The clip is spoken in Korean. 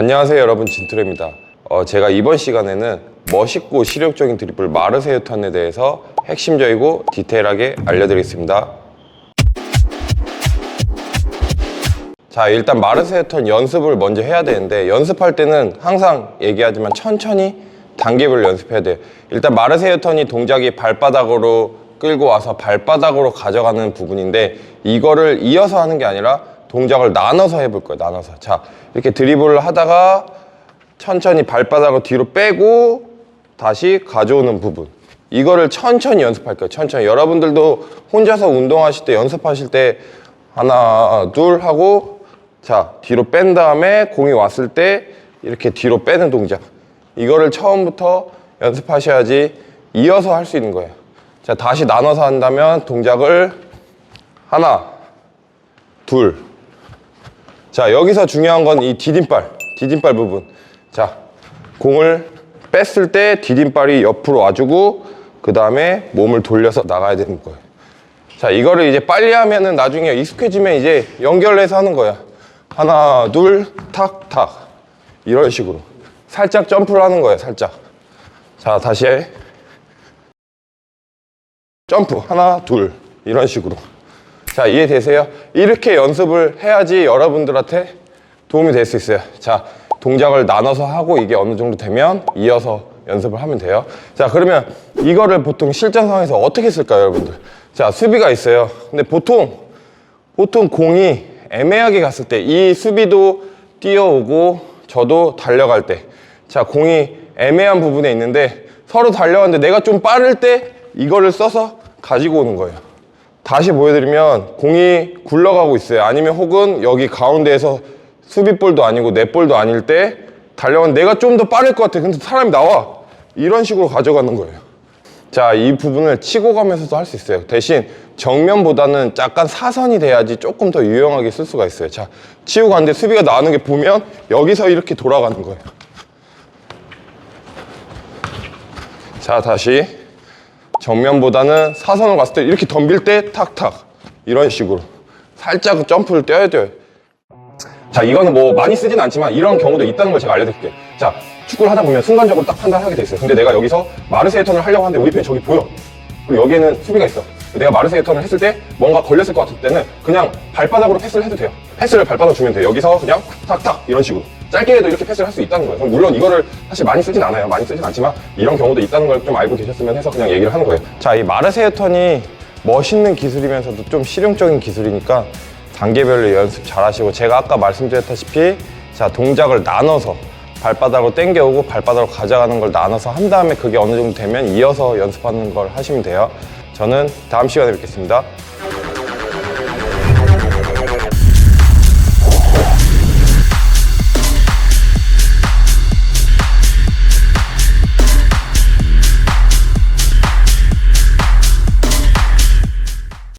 안녕하세요 여러분. 진트레입니다. 어, 제가 이번 시간에는 멋있고 실용적인 드리블 마르세유 턴에 대해서 핵심적이고 디테일하게 알려드리겠습니다. 자 일단 마르세유 턴 연습을 먼저 해야 되는데 연습할 때는 항상 얘기하지만 천천히 단계별로 연습해야 돼요. 일단 마르세유 턴이 동작이 발바닥으로 끌고 와서 발바닥으로 가져가는 부분인데 이거를 이어서 하는 게 아니라 동작을 나눠서 해볼 거예요 나눠서. 자 이렇게 드리블을 하다가 천천히 발바닥을 뒤로 빼고 다시 가져오는 부분. 이거를 천천히 연습할 거예요 천천히. 여러분들도 혼자서 운동하실 때 연습하실 때 하나 둘 하고 자 뒤로 뺀 다음에 공이 왔을 때 이렇게 뒤로 빼는 동작. 이거를 처음부터 연습하셔야지 이어서 할 수 있는 거예요. 자 다시 나눠서 한다면 동작을 하나 둘 자 여기서 중요한 건 이 디딤발 디딤발 부분. 자 공을 뺐을 때 디딤발이 옆으로 와주고 그 다음에 몸을 돌려서 나가야 되는 거예요. 자 이거를 이제 빨리 하면은 나중에 익숙해지면 이제 연결해서 하는 거야. 하나 둘 탁 탁. 이런 식으로. 살짝 점프를 하는 거예요 살짝. 자 다시 해. 점프. 하나 둘. 이런 식으로 자 이해되세요? 이렇게 연습을 해야지 여러분들한테 도움이 될 수 있어요. 자 동작을 나눠서 하고 이게 어느 정도 되면 이어서 연습을 하면 돼요. 자 그러면 이거를 보통 실전 상황에서 어떻게 쓸까요 여러분들? 자 수비가 있어요. 근데 보통 보통 공이 애매하게 갔을 때 이 수비도 뛰어오고 저도 달려갈 때 자 공이 애매한 부분에 있는데 서로 달려가는데 내가 좀 빠를 때 이거를 써서 가지고 오는 거예요 다시 보여드리면 공이 굴러가고 있어요 아니면 혹은 여기 가운데에서 수비볼도 아니고 넷볼도 아닐 때 달려가는 내가 좀 더 빠를 것 같아 근데 사람이 나와 이런 식으로 가져가는 거예요 자, 이 부분을 치고 가면서도 할 수 있어요. 대신 정면보다는 약간 사선이 돼야지 조금 더 유용하게 쓸 수가 있어요. 자, 치고 가는데 수비가 나오는 게 보면 여기서 이렇게 돌아가는 거예요. 자, 다시 정면보다는 사선으로 갔을 때 이렇게 덤빌 때 탁탁 이런 식으로 살짝 점프를 떼야 돼요. 자, 이거는 뭐 많이 쓰진 않지만 이런 경우도 있다는 걸 제가 알려드릴게요. 자, 축구를 하다 보면 순간적으로 딱 판단하게 돼 있어요. 근데 내가 여기서 마르세유 턴을 하려고 하는데 우리 편이 저기 보여. 그리고 여기에는 수비가 있어. 내가 마르세유 턴을 했을 때 뭔가 걸렸을 것 같을 때는 그냥 발바닥으로 패스를 해도 돼요. 패스를 발바닥 주면 돼요. 여기서 그냥 탁탁 이런 식으로. 짧게 해도 이렇게 패스를 할 수 있다는 거예요. 물론 이거를 사실 많이 쓰진 않아요. 많이 쓰진 않지만 이런 경우도 있다는 걸 좀 알고 계셨으면 해서 그냥 얘기를 하는 거예요. 자, 이 마르세유 턴이 멋있는 기술이면서도 좀 실용적인 기술이니까 단계별로 연습 잘 하시고 제가 아까 말씀드렸다시피 자 동작을 나눠서 발바닥으로 당겨오고 발바닥으로 가져가는 걸 나눠서 한 다음에 그게 어느 정도 되면 이어서 연습하는 걸 하시면 돼요 저는 다음 시간에 뵙겠습니다